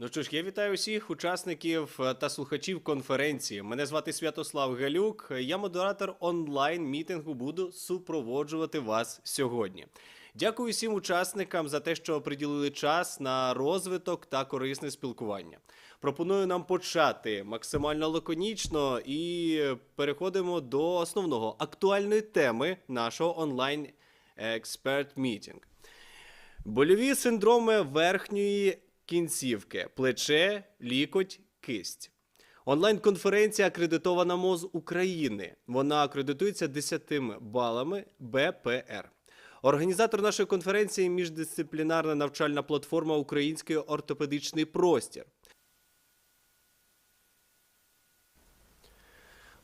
Ну що ж, я вітаю усіх учасників е, та слухачів конференції. Мене звати Святослав Галюк. Я модератор онлайн мітингу. Буду супроводжувати вас сьогодні. Дякую всім учасникам за те, що приділили час на розвиток та корисне спілкування. Пропоную нам почати максимально лаконічно і переходимо до основного актуальної теми нашого онлайн експерт мітинг. Больові синдроми верхньої кінцівки, плече, лікоть, кисть. Онлайн-конференція акредитована МОЗ України. Вона акредитується 10 балами БПР. Організатор нашої конференції міждисциплінарна навчальна платформа Український ортопедичний простір.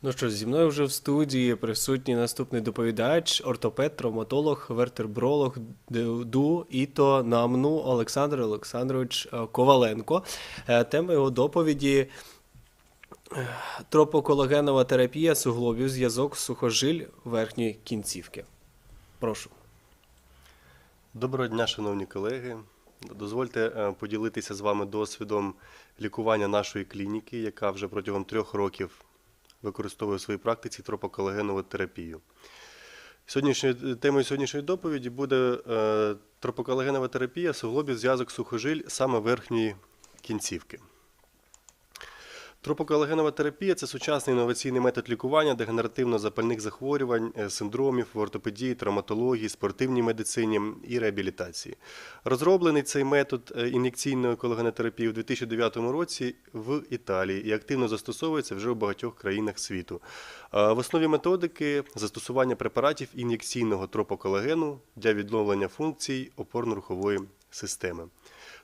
Ну що ж, зі мною вже в студії присутній наступний доповідач, ортопед, травматолог, вертербролог ДУ ІТО НАМНУ Олександр Олександрович е, Коваленко. Е, Тема його доповіді е, тропоколагенова терапія суглобів, зв'язок сухожиль верхньої кінцівки. Прошу. Доброго дня, шановні колеги. Дозвольте поділитися з вами досвідом лікування нашої клініки, яка вже протягом трьох років використовує в своїй практиці тропоколагенову терапію. Сьогоднішньою темою сьогоднішньої доповіді буде е, тропоколагенова терапія суглобів зв'язок сухожиль саме верхньої кінцівки. Тропоколагенова терапія це сучасний інноваційний метод лікування дегенеративно-запальних захворювань, е, синдромів в ортопедії, травматології, спортивній медицині і реабілітації. Розроблений цей метод е, ін'єкційної колагенотерапії у 2009 році в Італії і активно застосовується вже у багатьох країнах світу. В основі методики застосування препаратів ін'єкційного тропоколагену для відновлення функцій опорно-рухової системи.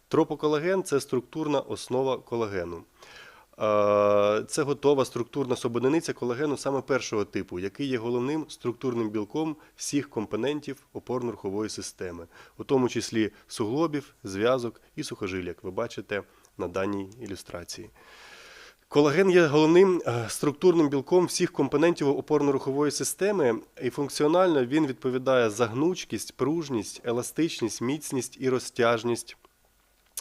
Тропоколаген це структурна основа колагену. Це готова структурна сободиниця колагену саме першого типу, який є головним структурним білком всіх компонентів опорно-рухової системи, у тому числі суглобів, зв'язок і сухожиль, як ви бачите на даній ілюстрації. Колаген є головним е, структурним білком всіх компонентів опорно-рухової системи, і функціонально він відповідає за гнучкість, пружність, еластичність, міцність і розтяжність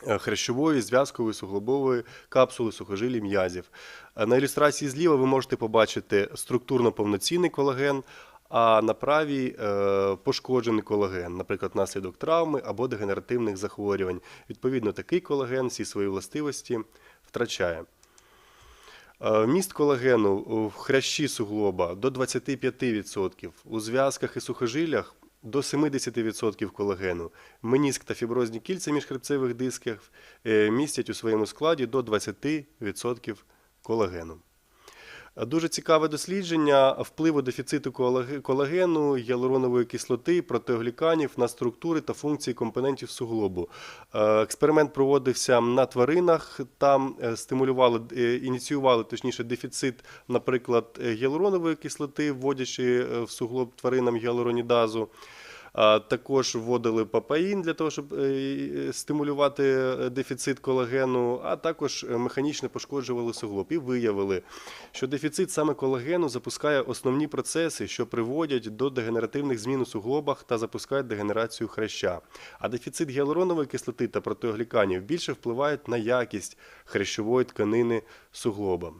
хрящової, зв'язкової, суглобової капсули сухожилі м'язів. Е, На ілюстрації зліва ви можете побачити структурно повноцінний колаген, а на правій е, пошкоджений колаген, наприклад, внаслідок травми або дегенеративних захворювань. Відповідно, такий колаген всі свої властивості втрачає. Е, Вміст колагену в хрящі суглоба до 25%, у зв'язках і сухожилях до 70% колагену. Меніск та фіброзні кільця міжхребцевих дисків е, містять у своєму складі до 20% колагену. Дуже цікаве дослідження впливу дефіциту колаге- колагену, гіалуронової кислоти, протеогліканів на структури та функції компонентів суглобу. Е, Експеримент проводився на тваринах. Там е, стимулювали, е, ініціювали точніше дефіцит, наприклад, гіалуронової кислоти, вводячи в суглоб тваринам гіалуронідазу. Також вводили папаїн для того, щоб е, стимулювати е, дефіцит колагену, а також е, механічно пошкоджували суглоб. І виявили, що дефіцит саме колагену запускає основні процеси, що приводять до дегенеративних змін у суглобах та запускають дегенерацію хряща. А дефіцит гіалуронової кислоти та протеогліканів більше впливають на якість хрящової тканини суглоба.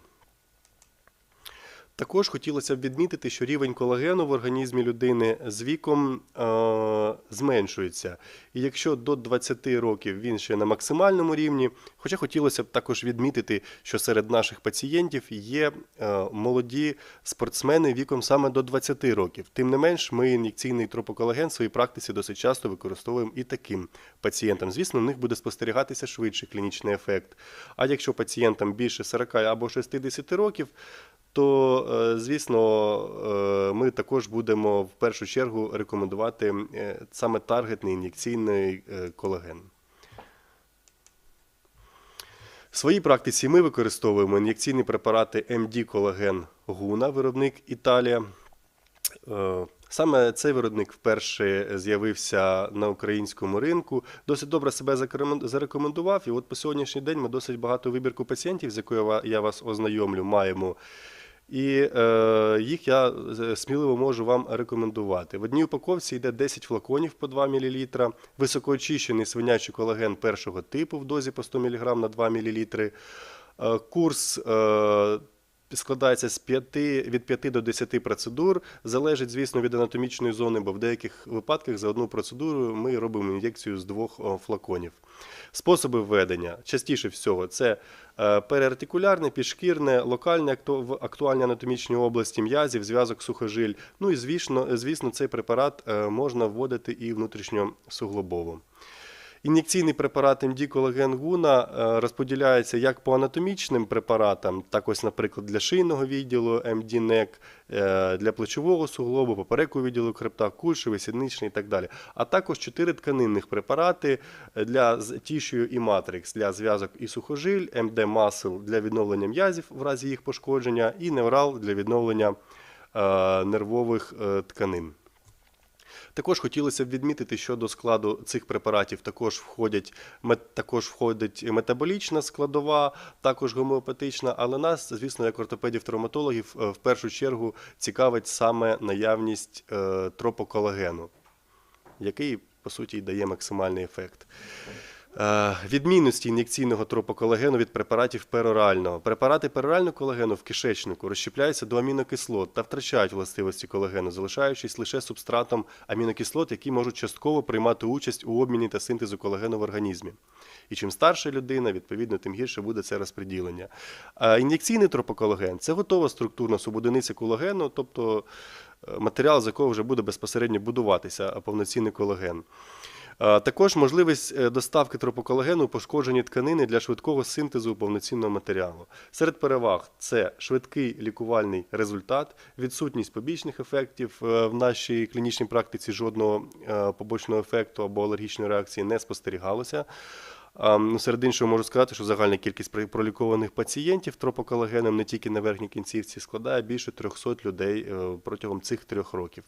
Також хотілося б відмітити, що рівень колагену в організмі людини з віком е, зменшується. І якщо до 20 років він ще на максимальному рівні, хоча хотілося б також відмітити, що серед наших пацієнтів є е, молоді спортсмени віком саме до 20 років. Тим не менш, ми ін'єкційний тропоколаген в своїй практиці досить часто використовуємо і таким пацієнтам. Звісно, в них буде спостерігатися швидший клінічний ефект. А якщо пацієнтам більше 40 або 60 років, то, звісно, е, ми також будемо в першу чергу рекомендувати е, саме таргетний ін'єкційний е, колаген. В своїй практиці ми використовуємо ін'єкційні препарати MD колаген Гуна, виробник Італія. Е, Саме цей виробник вперше з'явився на українському ринку, досить добре себе зарекомендував. І от по сьогоднішній день ми досить багато вибірку пацієнтів, з якою я вас ознайомлю, маємо І е, їх я е, сміливо можу вам рекомендувати. В одній упаковці йде 10 флаконів по 2 мл, високоочищений свинячий колаген першого типу в дозі по 100 мг на 2 мл. Е, Курс е, складається з 5, від 5 до 10 процедур. Залежить, звісно, від анатомічної зони, бо в деяких випадках за одну процедуру ми робимо ін'єкцію з двох флаконів. Способи введення частіше всього це е, переартикулярне, підшкірне, локальне акту- в актуальній анатомічній області м'язів, зв'язок сухожиль. Ну і звісно, звісно, цей препарат е, можна вводити і внутрішньосуглобово. Ін'єкційний препарат МД колаген гуна е, розподіляється як по анатомічним препаратам, так ось, наприклад, для шийного відділу МД НЕК, е, для плечового суглобу, попереку відділу хребта, кульшевий, сідничний і так далі. А також чотири тканинних препарати для з- тішію і матрикс для зв'язок і сухожиль, МД масл для відновлення м'язів в разі їх пошкодження, і неврал для відновлення е, нервових е, тканин. Також хотілося б відмітити, що до складу цих препаратів також входять також входить метаболічна складова, також гомеопатична. Але нас, звісно, як ортопедів-травматологів, е, в першу чергу цікавить саме наявність е, тропоколагену, який по суті дає максимальний ефект. Е, Відмінності ін'єкційного тропоколагену від препаратів перорального. Препарати перорального колагену в кишечнику розщепляються до амінокислот та втрачають властивості колагену, залишаючись лише субстратом амінокислот, які можуть частково приймати участь у обміні та синтезу колагену в організмі. І чим старша людина, відповідно, тим гірше буде це розподілення. А ін'єкційний тропоколаген це готова структурна субодиниця колагену, тобто е, матеріал, з якого вже буде безпосередньо будуватися повноцінний колаген. Е, Також можливість е, доставки тропоколагену пошкоджені тканини для швидкого синтезу повноцінного матеріалу. Серед переваг це швидкий лікувальний результат, відсутність побічних ефектів. Е, В нашій клінічній практиці жодного побочного ефекту або алергічної реакції не спостерігалося. Ну, Серед іншого можу сказати, що загальна кількість пролікованих пацієнтів тропоколагеном не тільки на верхній кінцівці складає більше 300 людей е, протягом цих трьох років.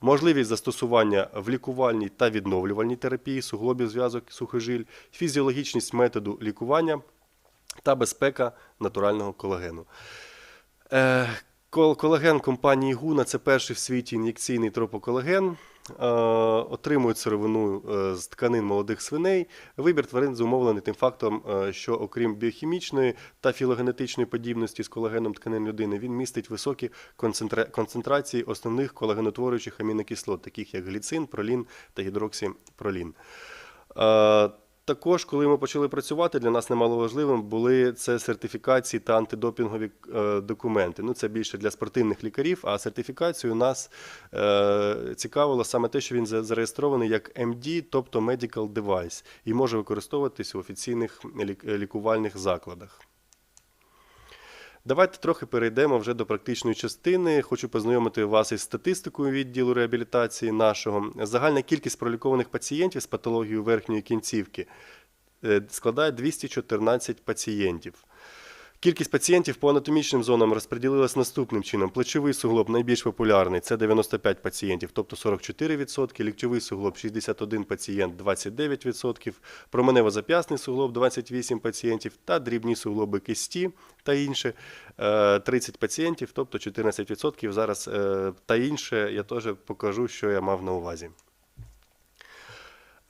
Можливість застосування в лікувальній та відновлювальній терапії суглобів зв'язок сухожиль, фізіологічність методу лікування та безпека натурального колагену. Е, Колаген компанії Гуна це перший в світі ін'єкційний тропоколаген. Е, Отримують сировину е, з тканин молодих свиней. Вибір тварин зумовлений тим фактом, е, що окрім біохімічної та філогенетичної подібності з колагеном тканин людини, він містить високі концентра- концентрації основних колагенотворюючих амінокислот, таких як гліцин, пролін та гідроксіпролін. Також, коли ми почали працювати, для нас немало важливим були це сертифікації та антидопінгові е, документи. Ну, це більше для спортивних лікарів, а сертифікацію нас е, цікавило саме те, що він зареєстрований як MD, тобто Medical Device, і може використовуватись у офіційних лікувальних закладах. Давайте трохи перейдемо вже до практичної частини. Хочу познайомити вас із статистикою відділу реабілітації нашого. Загальна кількість пролікованих пацієнтів з патологією верхньої кінцівки е, складає 214 пацієнтів. Кількість пацієнтів по анатомічним зонам розподілилась наступним чином. Плечовий суглоб найбільш популярний це 95 пацієнтів, тобто 44%, ліктьовий суглоб 61 пацієнт, 29%, променево-зап'ясний суглоб 28 пацієнтів та дрібні суглоби кисті та інше е, 30 пацієнтів, тобто 14%. Зараз е, та інше я теж покажу, що я мав на увазі.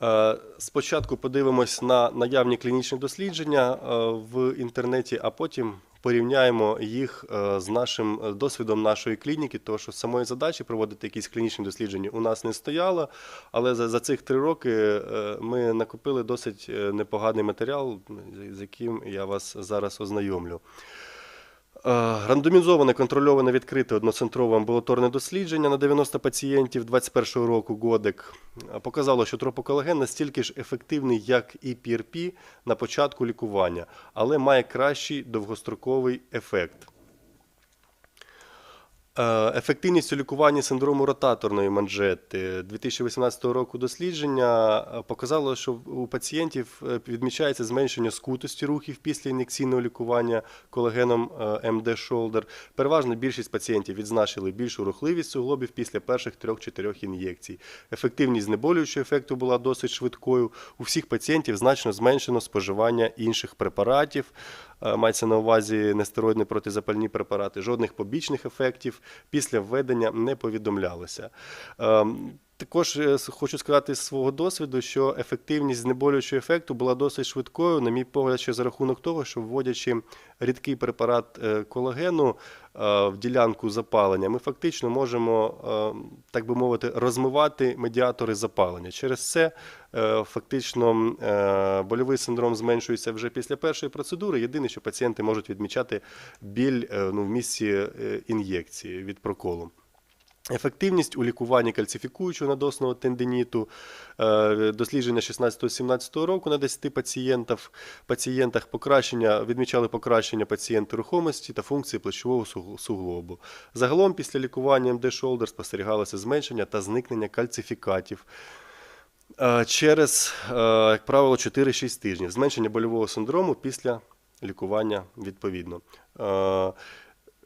Е, Спочатку подивимось на наявні клінічні дослідження е, в інтернеті, а потім порівняємо їх е, з нашим досвідом нашої клініки, тому що самої задачі проводити якісь клінічні дослідження у нас не стояло, але за, за цих три роки ми накопили досить непоганий матеріал, з яким я вас зараз ознайомлю. Е, Рандомізоване контрольоване відкрите одноцентрове амбулаторне дослідження на 90 пацієнтів 2021 року ГОДЕК е, показало, що тропоколаген настільки ж ефективний, як і PRP на початку лікування, але має кращий довгостроковий ефект. Е, Ефективність у лікуванні синдрому ротаторної манжети 2018 року дослідження е, показало, що у пацієнтів е, відмічається зменшення скутості рухів після ін'єкційного лікування колагеном МД Shoulder. Переважна більшість пацієнтів відзначили більшу рухливість суглобів після перших 3-4 ін'єкцій. Ефективність знеболюючого ефекту була досить швидкою. У всіх пацієнтів значно зменшено споживання інших препаратів. Мається на увазі нестероїдні протизапальні препарати. Жодних побічних ефектів після введення не повідомлялося. Також е, хочу сказати з свого досвіду, що ефективність знеболюючого ефекту була досить швидкою, на мій погляд, ще за рахунок того, що вводячи рідкий препарат е, колагену е, в ділянку запалення, ми фактично можемо, так би мовити, розмивати медіатори запалення. Через це фактично больовий синдром зменшується вже після першої процедури. Єдине, що пацієнти можуть відмічати біль ну, в місці ін'єкції від проколу. Ефективність у лікуванні кальцифікуючого надосного тендиніту, е, дослідження 16-17 року на 10 пацієнтах, пацієнтах покращення, відмічали покращення пацієнта рухомості та функції плечового суглобу. Загалом після лікування МД Shoulder спостерігалося зменшення та зникнення кальцифікатів. Е, Через, е, як правило, 4-6 тижнів. Зменшення больового синдрому після лікування відповідно.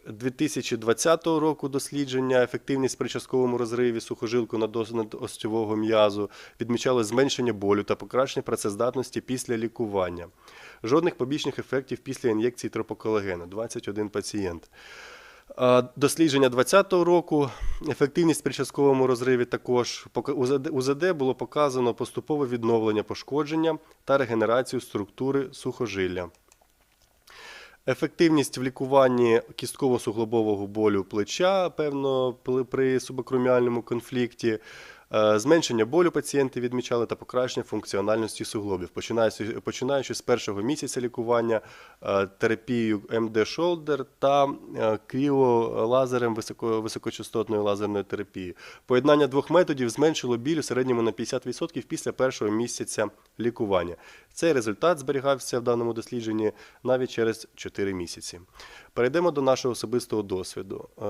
Е, 2020 року дослідження ефективність при частковому розриві сухожилку надостьового м'язу відмічали зменшення болю та покращення працездатності після лікування. Жодних побічних ефектів після ін'єкції тропоколагену 21 пацієнт. Дослідження 2020 року, ефективність при частковому розриві також УЗД було показано поступове відновлення пошкодження та регенерацію структури сухожилля. Ефективність в лікуванні кістково-суглобового болю плеча, певно, при субакроміальному конфлікті. Е, Зменшення болю пацієнти відмічали та покращення функціональності суглобів, починаючи, починаючи з першого місяця лікування е, терапією МД Shoulder та е, кріолазером високо, високочастотної лазерної терапії. Поєднання двох методів зменшило біль у середньому на 50% після першого місяця лікування. Цей результат зберігався в даному дослідженні навіть через 4 місяці. Перейдемо до нашого особистого досвіду. Е,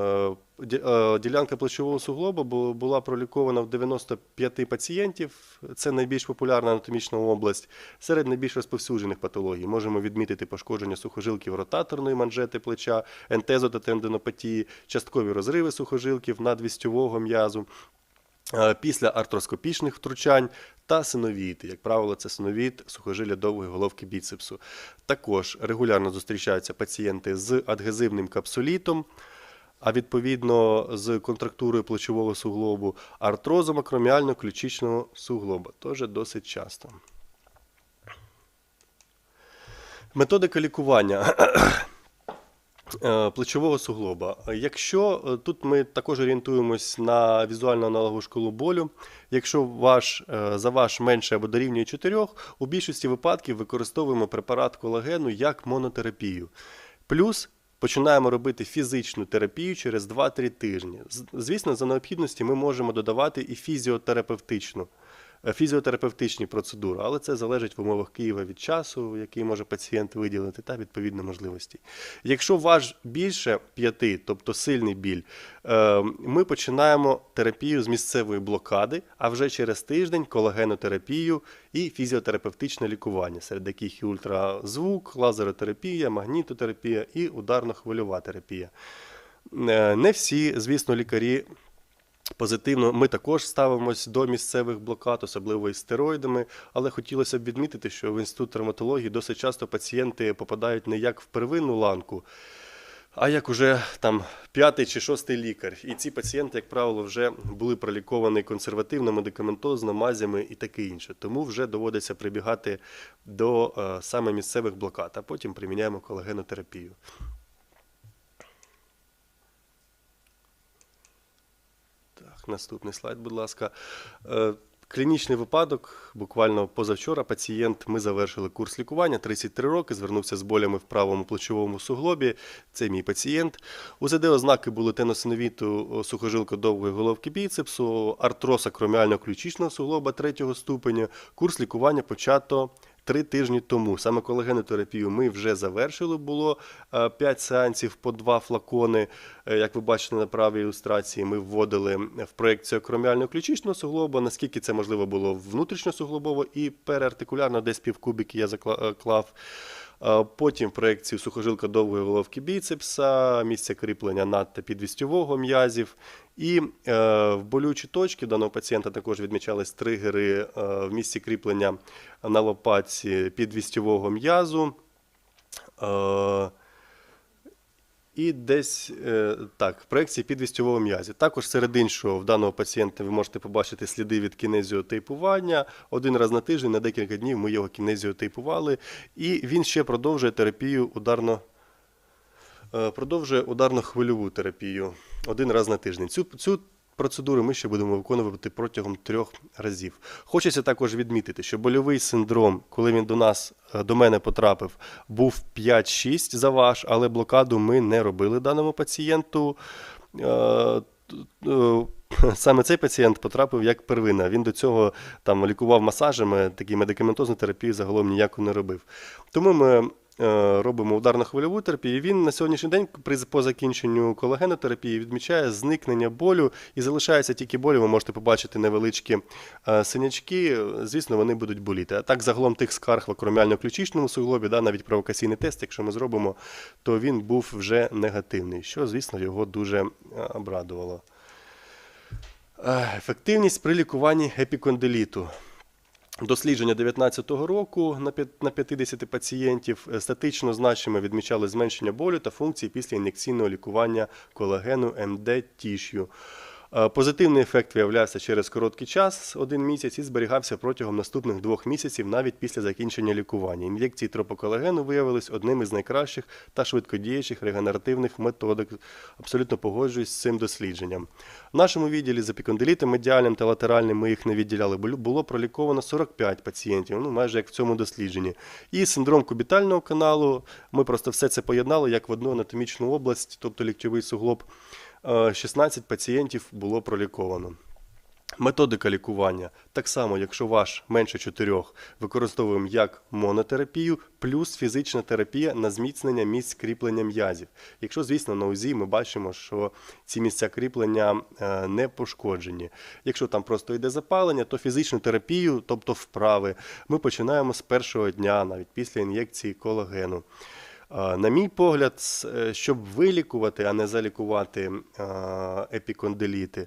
е, Ділянка плечового суглоба була пролікована в 95 пацієнтів. Це найбільш популярна анатомічна область. Серед найбільш розповсюджених патологій можемо відмітити пошкодження сухожилків ротаторної манжети плеча, ентезо та тендинопатії, часткові розриви сухожилків надвістьового м'язу. Е, Після артроскопічних втручань та синовіти. Як правило, це синовіт сухожилля довгої головки біцепсу. Також регулярно зустрічаються пацієнти з адгезивним капсулітом, а відповідно з контрактурою плечового суглобу, артрозом акроміально-ключичного суглоба. Теж досить часто. Методика лікування. Е, плечового суглоба. Якщо е, тут ми також орієнтуємось на візуальну аналогу школу болю, якщо ваш, е, за ваш менше або дорівнює 4, у більшості випадків використовуємо препарат колагену як монотерапію. Плюс починаємо робити фізичну терапію через 2-3 тижні. Звісно, за необхідності ми можемо додавати і фізіотерапевтичну фізіотерапевтичні процедури, але це залежить в умовах Києва від часу, який може пацієнт виділити, та відповідно можливості. Якщо ваш більше п'яти, тобто сильний біль, е, ми починаємо терапію з місцевої блокади, а вже через тиждень колагенотерапію і фізіотерапевтичне лікування, серед яких і ультразвук, лазеротерапія, магнітотерапія і ударно-хвильова терапія. Е, Не всі, звісно, лікарі Позитивно, ми також ставимось до місцевих блокад, особливо із стероїдами, але хотілося б відмітити, що в інститут травматології досить часто пацієнти попадають не як в первинну ланку, а як уже там п'ятий чи шостий лікар. І ці пацієнти, як правило, вже були проліковані консервативно, медикаментозно, мазями і таке інше. Тому вже доводиться прибігати до е, саме місцевих блокад, а потім приміняємо колагенотерапію. Так, наступний слайд, будь ласка. Е, Клінічний випадок. Буквально позавчора пацієнт. Ми завершили курс лікування 33 роки. Звернувся з болями в правому плечовому суглобі. Це мій пацієнт. УЗД ознаки були теносиновіту сухожилка довгої головки біцепсу, артроз акроміально-ключичного суглоба третього ступеня. Курс лікування почато три тижні тому. Саме колегенетерапію ми вже завершили. Було 5 сеансів по 2 флакони. Е, Як ви бачите на правій ілюстрації, ми вводили в проекцію кроміально-ключичного суглоба, наскільки це можливо було внутрішньо суглобово і переартикулярно десь півкубіки я заклав. Потім проекцію сухожилка довгої головки біцепса, місця кріплення над та підвістювого м'язів. І е, в болючі точки даного пацієнта також відмічались тригери е, в місці кріплення на лопатці підвістювого м'язу. Е, і десь е, так, проекції підвістювого м'язі. Також серед іншого, в даного пацієнта ви можете побачити сліди від кінезіотейпування. Один раз на тиждень, на декілька днів ми його кінезіотейпували. І він ще продовжує терапію ударно. е, Продовжує ударно-хвильову терапію один раз на тиждень. Цю, цю процедуру ми ще будемо виконувати протягом трьох разів. Хочеться також відмітити, що больовий синдром, коли він до нас, е, до мене потрапив, був 5-6 за ваш, але блокаду ми не робили даному пацієнту. Е, е, Саме цей пацієнт потрапив як первина. Він до цього там лікував масажами, такі медикаментозну терапію загалом ніяку не робив. Тому ми робимо ударно-хвильову терапію. Він на сьогоднішній день по закінченню колагенотерапії відмічає зникнення болю і залишається тільки болі. Ви можете побачити невеличкі е, синячки. Звісно, вони будуть боліти. А так, загалом тих скарг в акроміально-ключичному суглобі, да, навіть провокаційний тест, якщо ми зробимо, то він був вже негативний, що, звісно, його дуже е, обрадувало. Е, Ефективність при лікуванні епікондиліту. Дослідження 2019 року на п'ят- 50 пацієнтів е, статично значимо відмічали зменшення болю та функції після ін'єкційного лікування колагену МД тіш'ю. Е, Позитивний ефект виявлявся через короткий час, один місяць, і зберігався протягом наступних двох місяців навіть після закінчення лікування. Ін'єкції тропоколагену виявились одним із найкращих та швидкодіючих регенеративних методик. Абсолютно погоджуюсь з цим дослідженням. В нашому відділі з епікондилітом медіальним та латеральним ми їх не відділяли. Було- Було проліковано 45 пацієнтів, ну майже як в цьому дослідженні. І синдром кубітального каналу. Ми просто все це поєднали як в одну анатомічну область, тобто ліктьовий суглоб. Е, 16 пацієнтів було проліковано. Методика лікування. Так само, якщо ваш менше 4, використовуємо як монотерапію, плюс фізична терапія на зміцнення місць кріплення м'язів. Якщо, звісно, на УЗІ ми бачимо, що ці місця кріплення е, не пошкоджені. Якщо там просто йде запалення, то фізичну терапію, тобто вправи, ми починаємо з першого дня, навіть після ін'єкції колагену. На мій погляд, е, щоб вилікувати, а не залікувати епікондиліти,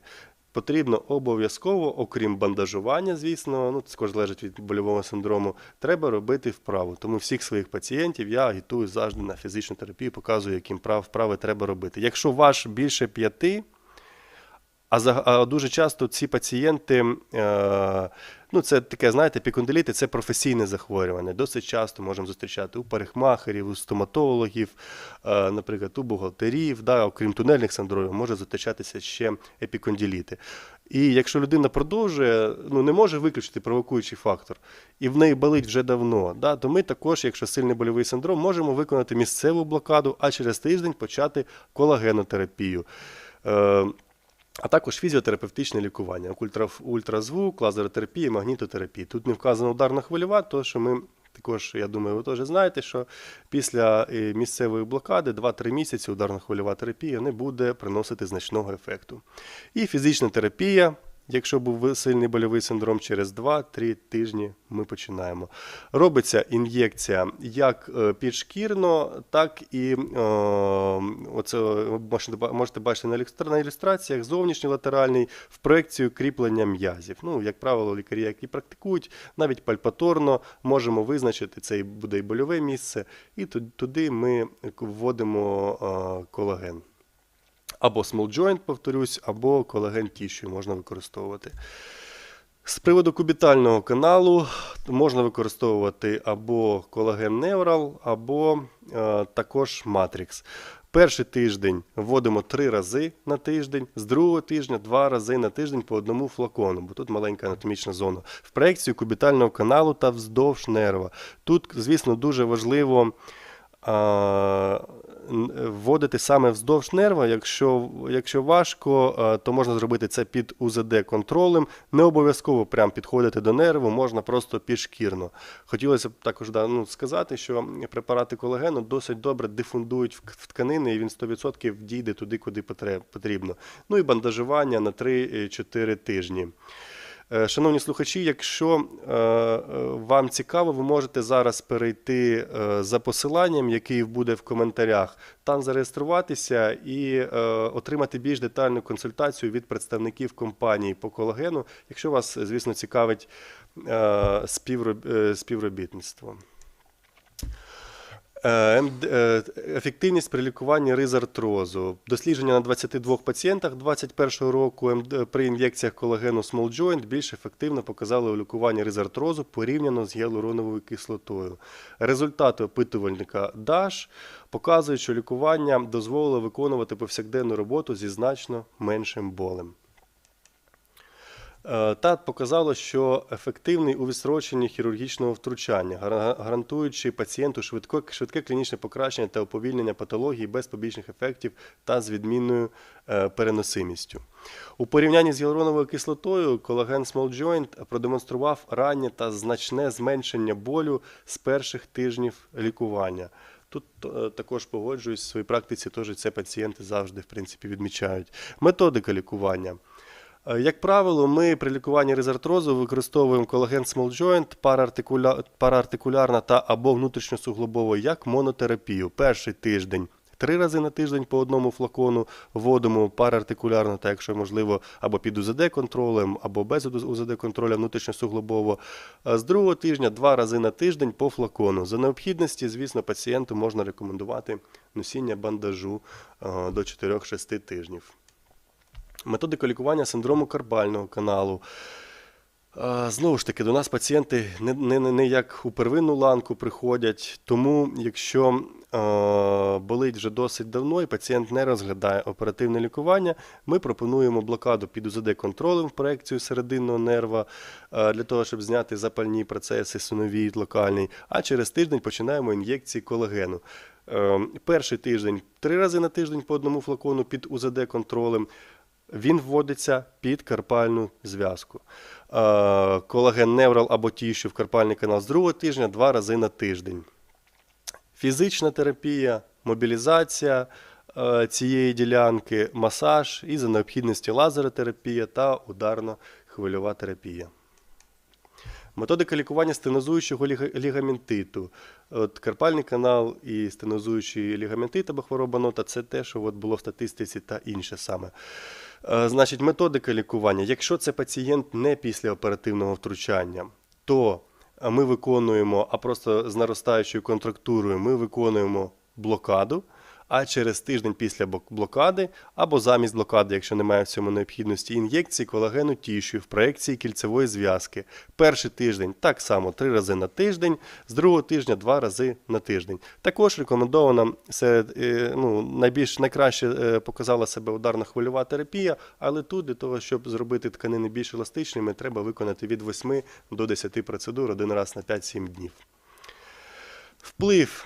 потрібно обов'язково, окрім бандажування, звісно, ну також залежить від больового синдрому, треба робити вправу. Тому всіх своїх пацієнтів я агітую завжди на фізичну терапію, показую, яким прав- вправи треба робити. Якщо ваш більше п'яти, а, за, а дуже часто ці пацієнти, е, ну це таке, знаєте, пікондиліти це професійне захворювання. Досить часто можемо зустрічати у парикмахерів, у стоматологів, е, наприклад, у бухгалтерів, да, окрім тунельних синдромів, може зустрічатися ще епікондиліти. І якщо людина продовжує, ну не може виключити провокуючий фактор, і в неї болить вже давно, да, то ми також, якщо сильний больовий синдром, можемо виконати місцеву блокаду, а через тиждень почати колагенотерапію. Е, а також фізіотерапевтичне лікування, ультра, ультразвук, лазеротерапія, магнітотерапія. Тут не вказано ударна хвильова, то що ми також, я думаю, ви теж знаєте, що після е, місцевої блокади 2-3 місяці ударна хвильова терапія не буде приносити значного ефекту. І фізична терапія. Якщо був сильний больовий синдром, через 2-3 тижні ми починаємо. Робиться ін'єкція як е, підшкірно, так і е, оце ви можете, бачити на ілюстраціях зовнішній латеральний в проекцію кріплення м'язів. Ну, як правило, лікарі, які практикують, навіть пальпаторно можемо визначити це буде і больове місце, і туди ми вводимо е, колаген. Або small joint, повторюсь, або колаген тішю можна використовувати. З приводу кубітального каналу можна використовувати або колаген Neural, або е, також Matrix. Перший тиждень вводимо три рази на тиждень, з другого тижня два рази на тиждень по одному флакону, бо тут маленька анатомічна зона. В проекцію кубітального каналу та вздовж нерва. Тут, звісно, дуже важливо вводити саме вздовж нерва. Якщо, якщо важко, е, то можна зробити це під УЗД-контролем. Не обов'язково прям підходити до нерву, можна просто підшкірно. Хотілося б також да, ну, сказати, що препарати колагену досить добре дифундують в тканини, і він 100% дійде туди, куди потрібно. Ну і бандажування на 3-4 тижні. Е, Шановні слухачі, якщо е, е, вам цікаво, ви можете зараз перейти за посиланням, який буде в коментарях, там зареєструватися і отримати більш детальну консультацію від представників компанії по колагену, якщо вас, звісно, цікавить співробітництво. Е, е, Ефективність при лікуванні ризартрозу. Дослідження на 22 пацієнтах 2021 року при ін'єкціях колагену Small Joint більш ефективно показали у лікуванні ризартрозу порівняно з гіалуроновою кислотою. Результати опитувальника DASH показують, що лікування дозволило виконувати повсякденну роботу зі значно меншим болем. Е, Та показало, що ефективний у відстроченні хірургічного втручання, гарантуючи пацієнту швидко, швидке клінічне покращення та уповільнення патології без побічних ефектів та з відмінною е, переносимістю. У порівнянні з гіалуроновою кислотою колаген Small Joint продемонстрував раннє та значне зменшення болю з перших тижнів лікування. Тут е, також погоджуюсь в своїй практиці, теж це пацієнти завжди в принципі відмічають. Методика лікування. Е, Як правило, ми при лікуванні резартрозу використовуємо колаген Small Joint, параартикуля... параартикулярна та або внутрішньосуглобово як монотерапію. Перший тиждень. Три рази на тиждень по одному флакону вводимо параартикулярно, та якщо можливо, або під УЗД-контролем, або без УЗД-контроля внутрішньосуглобово. З другого тижня два рази на тиждень по флакону. За необхідності, звісно, пацієнту можна рекомендувати носіння бандажу е, до 4-6 тижнів. Методика лікування синдрому карбального каналу. Знову ж таки, до нас пацієнти не, не, не- як у первинну ланку приходять. Тому, якщо е, болить вже досить давно і пацієнт не розглядає оперативне лікування, ми пропонуємо блокаду під УЗД-контролем в проекцію серединного нерва е, для того, щоб зняти запальні процеси суновій локальний. А через тиждень починаємо ін'єкції колагену. Е, перший тиждень три рази на тиждень по одному флакону під УЗД-контролем. Він вводиться під карпальну зв'язку. Е, Колаген неврал або тіщу в карпальний канал з другого тижня два рази на тиждень. Фізична терапія, мобілізація е, цієї ділянки, масаж і за необхідності лазеротерапія та ударно-хвильова терапія. Методика лікування стенозуючого лігаментиту. От карпальний канал і стенозуючий лігаментит або хвороба нота це те, що от було в статистиці та інше саме. Е, Значить, методика лікування. Якщо це пацієнт не після оперативного втручання, то е, ми виконуємо, а просто з наростаючою контрактурою ми виконуємо блокаду. А через тиждень після блокади або замість блокади, якщо немає в цьому необхідності, ін'єкції колагену тішю в проекції кільцевої зв'язки. Перший тиждень так само три рази на тиждень, з другого тижня два рази на тиждень. Також рекомендована серед е, ну, найбільш найкраще е, показала себе ударна хвильова терапія, але тут для того, щоб зробити тканини більш еластичними, треба виконати від 8 до 10 процедур один раз на 5-7 днів. Вплив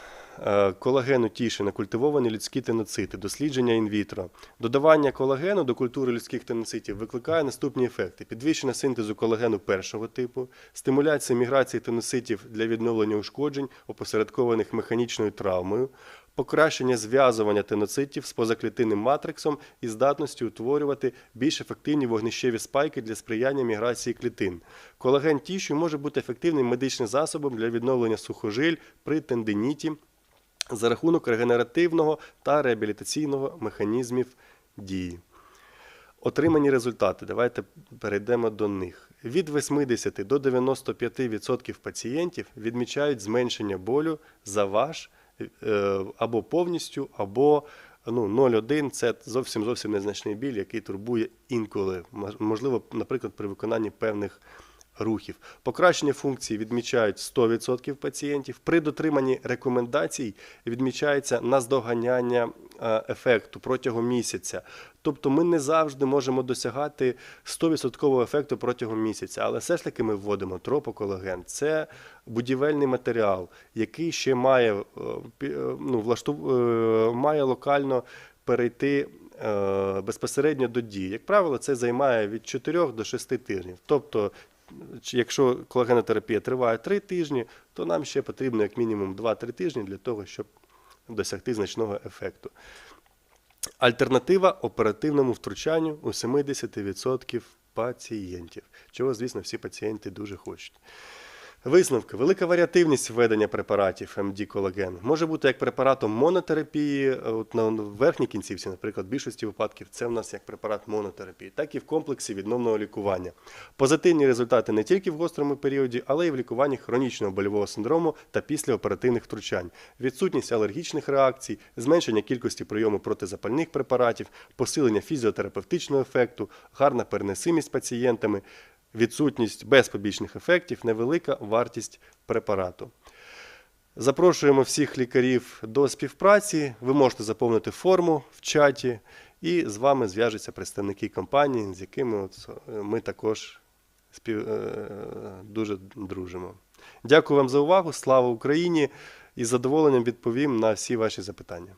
колагену тіші на культивовані людські тиноцити, дослідження інвітро. Додавання колагену до культури людських тиноцитів викликає наступні ефекти: підвищення синтезу колагену першого типу, стимуляція міграції тиноцитів для відновлення ушкоджень, опосередкованих механічною травмою, покращення зв'язування тиноцитів з позаклітинним матриксом і здатності утворювати більш ефективні вогнищеві спайки для сприяння міграції клітин. Колаген тішю може бути ефективним медичним засобом для відновлення сухожиль при тендиніті за рахунок регенеративного та реабілітаційного механізмів дії. Отримані результати. Давайте перейдемо до них. Від 80 до 95% пацієнтів відмічають зменшення болю за ваш е, або повністю, або ну, 0,1 це зовсім зовсім незначний біль, який турбує інколи, можливо, наприклад, при виконанні певних рухів. Покращення функції відмічають 100% пацієнтів. При дотриманні рекомендацій відмічається наздоганяння е, ефекту протягом місяця. Тобто ми не завжди можемо досягати 100% ефекту протягом місяця, але все ж таки ми вводимо тропоколаген. Це будівельний матеріал, який ще має, е, е, ну, влашту, має локально перейти безпосередньо до дії. Як правило, це займає від 4 до 6 тижнів. Тобто, якщо колагенотерапія триває 3 тижні, то нам ще потрібно як мінімум 2-3 тижні для того, щоб досягти значного ефекту. Альтернатива оперативному втручанню у 70% пацієнтів, чого, звісно, всі пацієнти дуже хочуть. Висновки. Велика варіативність введення препаратів МД колаген може бути як препаратом монотерапії, е, от на верхній кінцівці, наприклад, в більшості випадків це в нас як препарат монотерапії, так і в комплексі відновного лікування. Позитивні результати не тільки в гострому періоді, але й в лікуванні хронічного больового синдрому та післяоперативних втручань, відсутність алергічних реакцій, зменшення кількості прийому протизапальних препаратів, посилення фізіотерапевтичного ефекту, гарна переносимість пацієнтами, відсутність без побічних ефектів, невелика вартість препарату. Запрошуємо всіх лікарів до співпраці. Ви можете заповнити форму в чаті, і з вами зв'яжуться представники компанії, з якими от е, ми також спів... е, дуже дружимо. Дякую вам за увагу. Слава Україні! І з задоволенням відповім на всі ваші запитання.